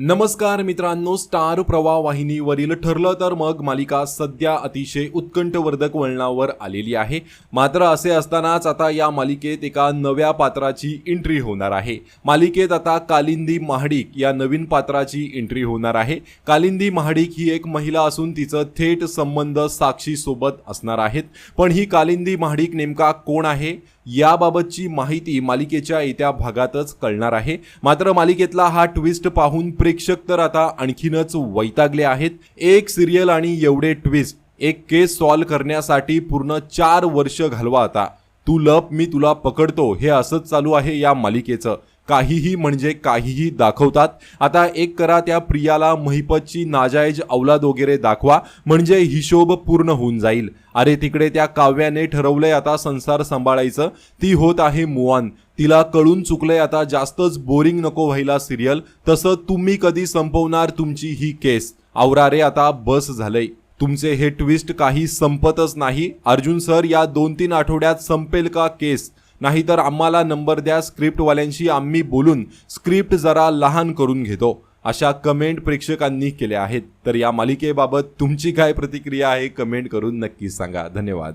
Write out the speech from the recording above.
नमस्कार मित्रांनो स्टार प्रवाह वाहिनीवरील ठरलं तर मग मालिका सध्या अतिशय उत्कंठवर्धक वळणावर आलेली आहे. मात्र असे असतानाच आता या मालिकेत एका नव्या पात्राची एंट्री होणार आहे. मालिकेत आता कालिंदी महाडिक या नवीन पात्राची एंट्री होणार आहे. कालिंदी महाडिक ही एक महिला असून तिचं थेट संबंध साक्षीसोबत असणार आहेत. पण ही कालिंदी महाडिक नेमका कोण आहे? याबाबतची माहिती मालिकेच्या येत्या भागातच कळणार आहे. मात्र मालिकेतला हा ट्विस्ट पाहून प्रेक्षक तर आता आणखीनच वैतागले आहेत. एक सिरियल आणि एवढे ट्विस्ट एक केस सॉल्व करण्यासाठी पूर्ण चार वर्ष घालवा आता. तू लप मी तुला पकडतो हे असंच चालू आहे या मालिकेचं. काहीही म्हणजे काहीही दाखवतात. आता एक करा त्या प्रियाला महिपतची नाजायज औलाद वगैरे दाखवा. म्हणजे हिशोब पूर्ण होऊन जाईल. अरे तिकडे त्या काव्याने ठरवलंय आता संसार सांभाळायचं. ती होत आहे मुवान. तिला कळून चुकलंय आता जास्तच बोरिंग नको व्हायला सिरियल. तसं तुम्ही कधी संपवणार तुमची ही केस? आवरा रे आता बस झालंय. तुमचे हे ट्विस्ट काही संपतच नाही. अर्जुन सर या दोन तीन आठवड्यात संपेल का केस? नाहीतर आम्हाला नंबर द्या स्क्रिप्टवाल्यांशी आम्ही बोलून स्क्रिप्ट जरा लहान करून घेतो. अशा कमेंट प्रेक्षकांनी केल्या आहेत. तर या मालिकेबाबत तुमची काय प्रतिक्रिया आहे कमेंट करून नक्की सांगा. धन्यवाद.